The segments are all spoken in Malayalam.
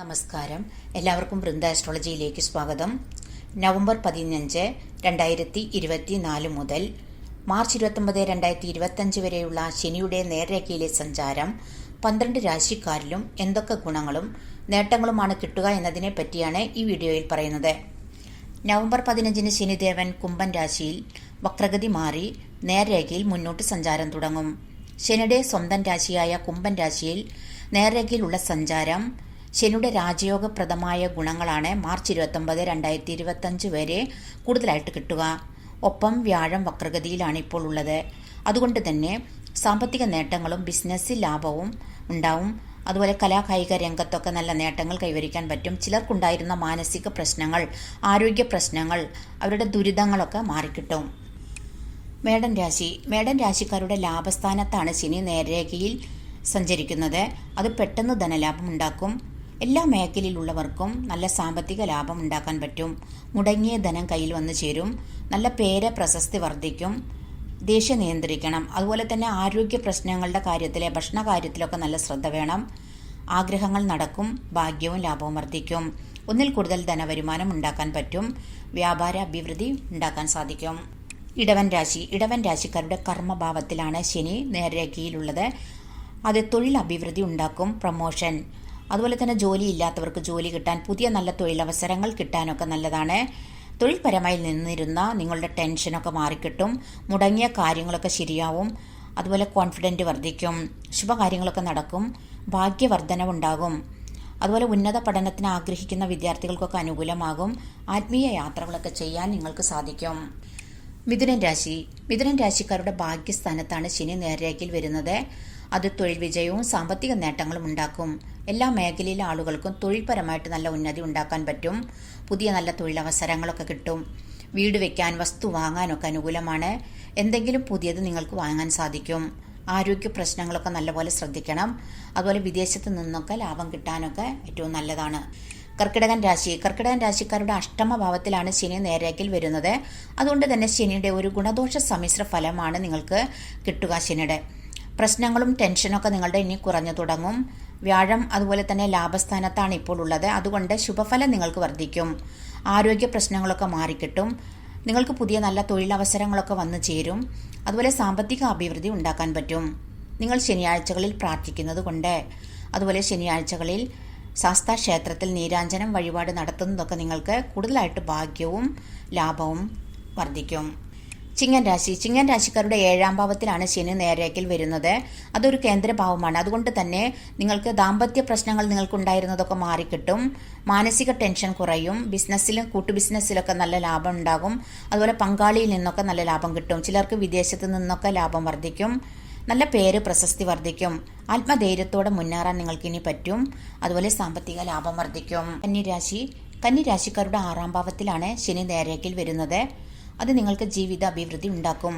നമസ്കാരം. എല്ലാവർക്കും വൃന്ദ ആസ്ട്രോളജിയിലേക്ക് സ്വാഗതം. നവംബർ പതിനഞ്ച് രണ്ടായിരത്തി ഇരുപത്തി നാല് മുതൽ മാർച്ച് ഇരുപത്തൊമ്പത് രണ്ടായിരത്തി ഇരുപത്തഞ്ച് വരെയുള്ള ശനിയുടെ നേർരേഖയിലെ സഞ്ചാരം പന്ത്രണ്ട് രാശിക്കാരിലും എന്തൊക്കെ ഗുണങ്ങളും നേട്ടങ്ങളുമാണ് കിട്ടുക എന്നതിനെ പറ്റിയാണ് ഈ വീഡിയോയിൽ പറയുന്നത്. നവംബർ പതിനഞ്ചിന് ശനിദേവൻ കുംഭൻ രാശിയിൽ വക്രഗതി മാറി നേർരേഖയിൽ മുന്നോട്ട് സഞ്ചാരം തുടങ്ങും. ശനിയുടെ സ്വന്തം രാശിയായ കുംഭൻ രാശിയിൽ നേർരേഖയിലുള്ള സഞ്ചാരം ശനിയുടെ രാജയോഗപ്രദമായ ഗുണങ്ങളാണ് മാർച്ച് ഇരുപത്തൊമ്പത് രണ്ടായിരത്തി ഇരുപത്തഞ്ച് വരെ കൂടുതലായിട്ട് കിട്ടുക. ഒപ്പം വ്യാഴം വക്രഗതിയിലാണ് ഇപ്പോൾ ഉള്ളത്. അതുകൊണ്ട് തന്നെ സാമ്പത്തിക നേട്ടങ്ങളും ബിസിനസ് ലാഭവും ഉണ്ടാവും. അതുപോലെ കലാകായിക രംഗത്തൊക്കെ നല്ല നേട്ടങ്ങൾ കൈവരിക്കാൻ പറ്റും. ചിലർക്കുണ്ടായിരുന്ന മാനസിക പ്രശ്നങ്ങൾ ആരോഗ്യ പ്രശ്നങ്ങൾ അവരുടെ ദുരിതങ്ങളൊക്കെ മാറിക്കിട്ടും. മേടൻ രാശി. മേടൻ രാശിക്കാരുടെ ലാഭസ്ഥാനത്താണ് ശനി നേരേഖയിൽ സഞ്ചരിക്കുന്നത്. അത് പെട്ടെന്ന് ധനലാഭം ഉണ്ടാക്കും. എല്ലാ മേഖലയിലുള്ളവർക്കും നല്ല സാമ്പത്തിക ലാഭം ഉണ്ടാക്കാൻ പറ്റും. മുടങ്ങിയ ധനം കയ്യിൽ വന്നു ചേരും. നല്ല പേര പ്രശസ്തി വർദ്ധിക്കും. ദേഷ്യം നിയന്ത്രിക്കണം. അതുപോലെ തന്നെ ആരോഗ്യ പ്രശ്നങ്ങളുടെ കാര്യത്തിലെ ഭക്ഷണ കാര്യത്തിലൊക്കെ നല്ല ശ്രദ്ധ വേണം. ആഗ്രഹങ്ങൾ നടക്കും. ഭാഗ്യവും ലാഭവും വർദ്ധിക്കും. ഒന്നിൽ കൂടുതൽ ധനവരുമാനം ഉണ്ടാക്കാൻ പറ്റും. വ്യാപാര അഭിവൃദ്ധി ഉണ്ടാക്കാൻ സാധിക്കും. ഇടവൻ രാശി. ഇടവൻ രാശിക്കാരുടെ കർമ്മഭാവത്തിലാണ് ശനി നേർരേഖയിലുള്ളത്. അത് തൊഴിൽ അഭിവൃദ്ധി ഉണ്ടാക്കും. പ്രൊമോഷൻ. അതുപോലെ തന്നെ ജോലി ഇല്ലാത്തവർക്ക് ജോലി കിട്ടാൻ പുതിയ നല്ല തൊഴിലവസരങ്ങൾ കിട്ടാനൊക്കെ നല്ലതാണ്. തൊഴിൽപരമായി നിന്നിരുന്ന നിങ്ങളുടെ ടെൻഷനൊക്കെ മാറിക്കിട്ടും മുടങ്ങിയ കാര്യങ്ങളൊക്കെ ശരിയാവും അതുപോലെ കോൺഫിഡന്റ് വർദ്ധിക്കും ശുഭകാര്യങ്ങളൊക്കെ നടക്കും ഭാഗ്യവർദ്ധനവുണ്ടാകും. അതുപോലെ ഉന്നത പഠനത്തിന് ആഗ്രഹിക്കുന്ന വിദ്യാർത്ഥികൾക്കൊക്കെ അനുകൂലമാകും ആത്മീയ യാത്രകളൊക്കെ ചെയ്യാൻ നിങ്ങൾക്ക് സാധിക്കും. മിഥുനൻ രാശി. മിഥുനൻ രാശിക്കാരുടെ ഭാഗ്യസ്ഥാനത്താണ് ശനി നേർരേഖയിൽ വരുന്നത്. അത് തൊഴിൽ വിജയവും സാമ്പത്തിക നേട്ടങ്ങളും ഉണ്ടാക്കും. എല്ലാ മേഖലയിലെ ആളുകൾക്കും തൊഴിൽപരമായിട്ട് നല്ല ഉന്നതി ഉണ്ടാക്കാൻ പറ്റും. പുതിയ നല്ല തൊഴിലവസരങ്ങളൊക്കെ കിട്ടും. വീട് വെക്കാൻ വസ്തു വാങ്ങാനൊക്കെ അനുകൂലമാണ്. എന്തെങ്കിലും പുതിയത് നിങ്ങൾക്ക് വാങ്ങാൻ സാധിക്കും. ആരോഗ്യ പ്രശ്നങ്ങളൊക്കെ നല്ലപോലെ ശ്രദ്ധിക്കണം. അതുപോലെ വിദേശത്ത് നിന്നൊക്കെ ലാഭം കിട്ടാനൊക്കെ ഏറ്റവും നല്ലതാണ്. കർക്കിടകൻ രാശി. കർക്കിടകൻ രാശിക്കാരുടെ അഷ്ടമ ഭാവത്തിലാണ് ശനി നേരേക്കിൽ വരുന്നത്. അതുകൊണ്ട് തന്നെ ശനിയുടെ ഒരു ഗുണദോഷ സമ്മിശ്ര ഫലമാണ് നിങ്ങൾക്ക് കിട്ടുക ശനിയുടെ. പ്രശ്നങ്ങളും ടെൻഷനൊക്കെ നിങ്ങളുടെ ഇനി കുറഞ്ഞു തുടങ്ങും. വ്യാഴം അതുപോലെ തന്നെ ലാഭസ്ഥാനത്താണ് ഇപ്പോൾ ഉള്ളത്. അതുകൊണ്ട് ശുഭഫലം നിങ്ങൾക്ക് വർദ്ധിക്കും. ആരോഗ്യ പ്രശ്നങ്ങളൊക്കെ മാറിക്കിട്ടും. നിങ്ങൾക്ക് പുതിയ നല്ല തൊഴിലവസരങ്ങളൊക്കെ വന്നു ചേരും. അതുപോലെ സാമ്പത്തിക അഭിവൃദ്ധി ഉണ്ടാക്കാൻ പറ്റും. നിങ്ങൾ ശനിയാഴ്ചകളിൽ പ്രാർത്ഥിക്കുന്നത് കൊണ്ട്. അതുപോലെ ശനിയാഴ്ചകളിൽ ശാസ്താ ക്ഷേത്രത്തിൽ നീരാഞ്ജനം വഴിപാട് നടത്തുന്നതൊക്കെ നിങ്ങൾക്ക് കൂടുതലായിട്ട് ഭാഗ്യവും ലാഭവും വർദ്ധിക്കും. ചിങ്ങൻ രാശി. ചിങ്ങൻ രാശിക്കാരുടെ ഏഴാം ഭാവത്തിലാണ് ശനി നേരേക്കിൽ വരുന്നത്. അതൊരു കേന്ദ്രഭാവമാണ്. അതുകൊണ്ട് തന്നെ നിങ്ങൾക്ക് ദാമ്പത്യ പ്രശ്നങ്ങൾ നിങ്ങൾക്ക് നിങ്ങൾക്കുണ്ടായിരുന്നതൊക്കെ മാറിക്കിട്ടും. മാനസിക ടെൻഷൻ കുറയും. ബിസിനസ്സിലും കൂട്ടു ബിസിനസ്സിലൊക്കെ നല്ല ലാഭം ഉണ്ടാകും. അതുപോലെ പങ്കാളിയിൽ നിന്നൊക്കെ നല്ല ലാഭം കിട്ടും. ചിലർക്ക് വിദേശത്ത് നിന്നൊക്കെ ലാഭം വർദ്ധിക്കും. നല്ല പേര് പ്രശസ്തി വർദ്ധിക്കും. ആത്മധൈര്യത്തോടെ മുന്നേറാൻ നിങ്ങൾക്ക് ഇനി പറ്റും. അതുപോലെ സാമ്പത്തിക ലാഭം വർദ്ധിക്കും. കന്നിരാശി കന്നിരാശിക്കാരുടെ ആറാം ഭാവത്തിലാണ് ശനി നേരേക്കിൽ വരുന്നത്. അത് നിങ്ങൾക്ക് ജീവിത അഭിവൃദ്ധി ഉണ്ടാക്കും.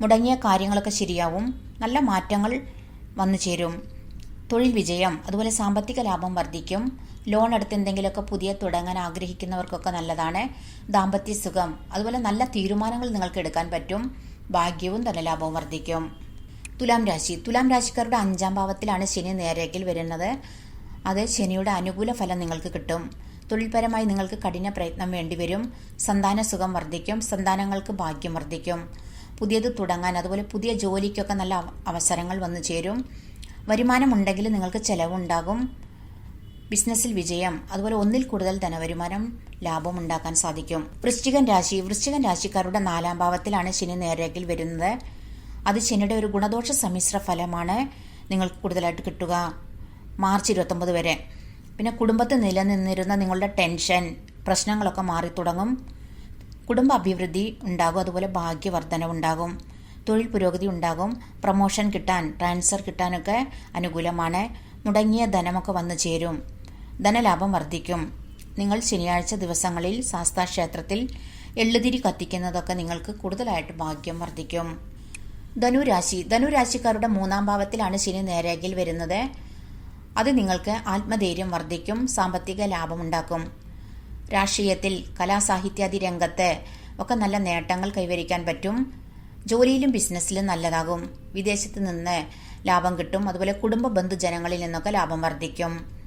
മുടങ്ങിയ കാര്യങ്ങളൊക്കെ ശരിയാവും. നല്ല മാറ്റങ്ങൾ വന്നു ചേരും. തൊഴിൽ വിജയം അതുപോലെ സാമ്പത്തിക ലാഭം വർദ്ധിക്കും. ലോൺ എടുത്ത് എന്തെങ്കിലുമൊക്കെ പുതിയ തുടങ്ങാൻ ആഗ്രഹിക്കുന്നവർക്കൊക്കെ നല്ലതാണ്. ദാമ്പത്യ സുഖം അതുപോലെ നല്ല തീരുമാനങ്ങൾ നിങ്ങൾക്ക് എടുക്കാൻ പറ്റും. ഭാഗ്യവും തന്നെ ധനലാഭവും വർദ്ധിക്കും. തുലാം രാശി. തുലാം രാശിക്കാരുടെ അഞ്ചാം ഭാവത്തിലാണ് ശനി നേരേക്കിൽ വരുന്നത്. അത് ശനിയുടെ അനുകൂല ഫലം നിങ്ങൾക്ക് കിട്ടും. തൊഴിൽപരമായി നിങ്ങൾക്ക് കഠിന പ്രയത്നം വേണ്ടിവരും. സന്താന സുഖം വർദ്ധിക്കും. സന്താനങ്ങൾക്ക് ഭാഗ്യം വർദ്ധിക്കും. പുതിയത് തുടങ്ങാൻ അതുപോലെ പുതിയ ജോലിക്കൊക്കെ നല്ല അവസരങ്ങൾ വന്നു ചേരും. വരുമാനമുണ്ടെങ്കിൽ നിങ്ങൾക്ക് ചെലവുണ്ടാകും. ബിസിനസ്സിൽ വിജയം അതുപോലെ ഒന്നിൽ കൂടുതൽ ധനവരുമാനം ലാഭം ഉണ്ടാക്കാൻ സാധിക്കും. വൃശ്ചികൻ രാശി വൃശ്ചികൻ രാശിക്കാരുടെ നാലാം ഭാവത്തിലാണ് ശനി നേരേക്കിൽ വരുന്നത്. അത് ശനിയുടെ ഒരു ഗുണദോഷ സമ്മിശ്ര ഫലമാണ് നിങ്ങൾക്ക് കൂടുതലായിട്ട് കിട്ടുക. മാർച്ച് ഇരുപത്തൊമ്പത് വരെ. പിന്നെ കുടുംബത്തിൽ നിലനിന്നിരുന്ന നിങ്ങളുടെ ടെൻഷൻ പ്രശ്നങ്ങളൊക്കെ മാറി തുടങ്ങും കുടുംബ അഭിവൃദ്ധി ഉണ്ടാകും അതുപോലെ ഭാഗ്യവർദ്ധന ഉണ്ടാകും. തൊഴിൽ പുരോഗതി ഉണ്ടാകും. പ്രൊമോഷൻ കിട്ടാൻ ട്രാൻസ്ഫർ കിട്ടാനൊക്കെ അനുകൂലമാണ്. മുടങ്ങിയ ധനമൊക്കെ വന്നു ചേരും. ധനലാഭം വർദ്ധിക്കും. നിങ്ങൾ ശനിയാഴ്ച ദിവസങ്ങളിൽ ശാസ്താ ക്ഷേത്രത്തിൽ എള്ളുതിരി കത്തിക്കുന്നതൊക്കെ നിങ്ങൾക്ക് കൂടുതലായിട്ട് ഭാഗ്യം വർദ്ധിക്കും. ധനുരാശി. ധനുരാശിക്കാരുടെ മൂന്നാം ഭാവത്തിലാണ് ശനി നേരേഖയിൽ വരുന്നത്. അത് നിങ്ങൾക്ക് ആത്മധൈര്യം വർദ്ധിക്കും സാമ്പത്തിക ലാഭമുണ്ടാക്കും രാഷ്ട്രീയത്തിൽ കലാസാഹിത്യാദി രംഗത്ത് ഒക്കെ നല്ല നേട്ടങ്ങൾ കൈവരിക്കാൻ പറ്റും. ജോലിയിലും ബിസിനസ്സിലും നല്ലതാകും. വിദേശത്ത് നിന്ന് ലാഭം കിട്ടും. അതുപോലെ കുടുംബ ബന്ധുജനങ്ങളിൽ നിന്നൊക്കെ ലാഭം വർദ്ധിക്കും.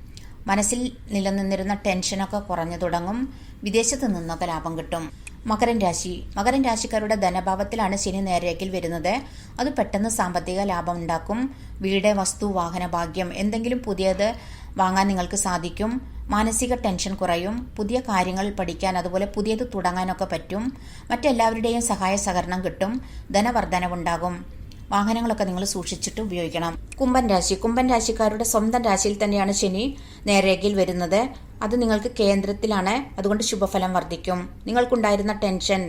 മനസ്സിൽ നിലനിന്നിരുന്ന ടെൻഷനൊക്കെ കുറഞ്ഞു തുടങ്ങും. വിദേശത്ത് നിന്നൊക്കെ ലാഭം കിട്ടും. മകരൻ രാശി. മകരൻ രാശിക്കാരുടെ ധനഭാവത്തിലാണ് ശനി നേരേക്കിൽ വരുന്നത്. അത് പെട്ടെന്ന് സാമ്പത്തിക ലാഭം ഉണ്ടാക്കും. വീട് വസ്തു വാഹന ഭാഗ്യം എന്തെങ്കിലും പുതിയത് വാങ്ങാൻ നിങ്ങൾക്ക് സാധിക്കും. മാനസിക ടെൻഷൻ കുറയും. പുതിയ കാര്യങ്ങൾ പഠിക്കാൻ അതുപോലെ പുതിയത് തുടങ്ങാനൊക്കെ പറ്റും. മറ്റെല്ലാവരുടെയും സഹായ സഹകരണം കിട്ടും. ധനവർദ്ധനവുണ്ടാകും. വാഹനങ്ങളൊക്കെ നിങ്ങൾ സൂക്ഷിച്ചിട്ട് ഉപയോഗിക്കണം. കുംഭൻ രാശി. കുംഭൻ രാശിക്കാരുടെ സ്വന്തം രാശിയിൽ തന്നെയാണ് ശനി നേരേഖയിൽ വരുന്നത്. അത് നിങ്ങൾക്ക് കേന്ദ്രത്തിലാണ്. അതുകൊണ്ട് ശുഭഫലം വർദ്ധിക്കും. നിങ്ങൾക്കുണ്ടായിരുന്ന ടെൻഷൻ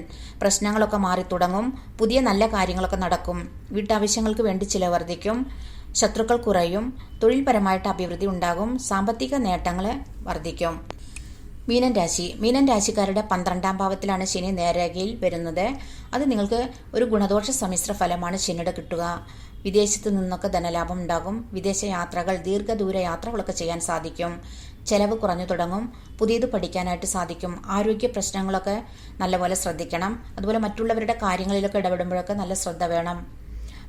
പ്രശ്നങ്ങളൊക്കെ മാറി തുടങ്ങും പുതിയ നല്ല കാര്യങ്ങളൊക്കെ നടക്കും. വീട്ടാവശ്യങ്ങൾക്ക് വേണ്ടി ചില വർദ്ധിക്കും. ശത്രുക്കൾ കുറയും. തൊഴിൽപരമായിട്ട് അഭിവൃദ്ധി ഉണ്ടാകും. സാമ്പത്തിക നേട്ടങ്ങൾ വർദ്ധിക്കും. മീനൻ രാശി. മീനൻ രാശിക്കാരുടെ പന്ത്രണ്ടാം ഭാവത്തിലാണ് ശനി നേരേഖയിൽ വരുന്നത്. അത് നിങ്ങൾക്ക് ഒരു ഗുണദോഷ സമ്മിശ്ര ഫലമാണ് ശനിയുടെ കിട്ടുക. വിദേശത്ത് നിന്നൊക്കെ ധനലാഭം ഉണ്ടാകും. വിദേശ യാത്രകൾ ദീർഘദൂര യാത്രകളൊക്കെ ചെയ്യാൻ സാധിക്കും. ചെലവ് കുറഞ്ഞു തുടങ്ങും. പുതിയത് പഠിക്കാനായിട്ട് സാധിക്കും. ആരോഗ്യ പ്രശ്നങ്ങളൊക്കെ നല്ലപോലെ ശ്രദ്ധിക്കണം. അതുപോലെ മറ്റുള്ളവരുടെ കാര്യങ്ങളിലൊക്കെ ഇടപെടുമ്പോഴൊക്കെ നല്ല ശ്രദ്ധ വേണം.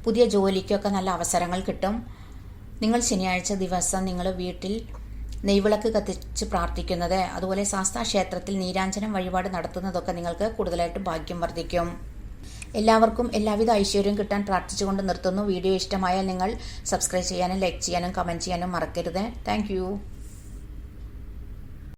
പുതിയ ജോലിക്കൊക്കെ നല്ല അവസരങ്ങൾ കിട്ടും. നിങ്ങൾ ശനിയാഴ്ച ദിവസം നിങ്ങൾ വീട്ടിൽ നെയ്വിളക്ക് കത്തിച്ച് പ്രാർത്ഥിക്കുന്നത്. അതുപോലെ ശാസ്താ ക്ഷേത്രത്തിൽ നീരാഞ്ജനം വഴിപാട് നടത്തുന്നതൊക്കെ നിങ്ങൾക്ക് കൂടുതലായിട്ടും ഭാഗ്യം വർദ്ധിക്കും. എല്ലാവർക്കും എല്ലാവിധ ഐശ്വര്യം കിട്ടാൻ പ്രാർത്ഥിച്ചുകൊണ്ട് നിർത്തുന്നു. വീഡിയോ ഇഷ്ടമായാൽ നിങ്ങൾ സബ്സ്ക്രൈബ് ചെയ്യാനും ലൈക്ക് ചെയ്യാനും കമന്റ് ചെയ്യാനും മറക്കരുത്. താങ്ക്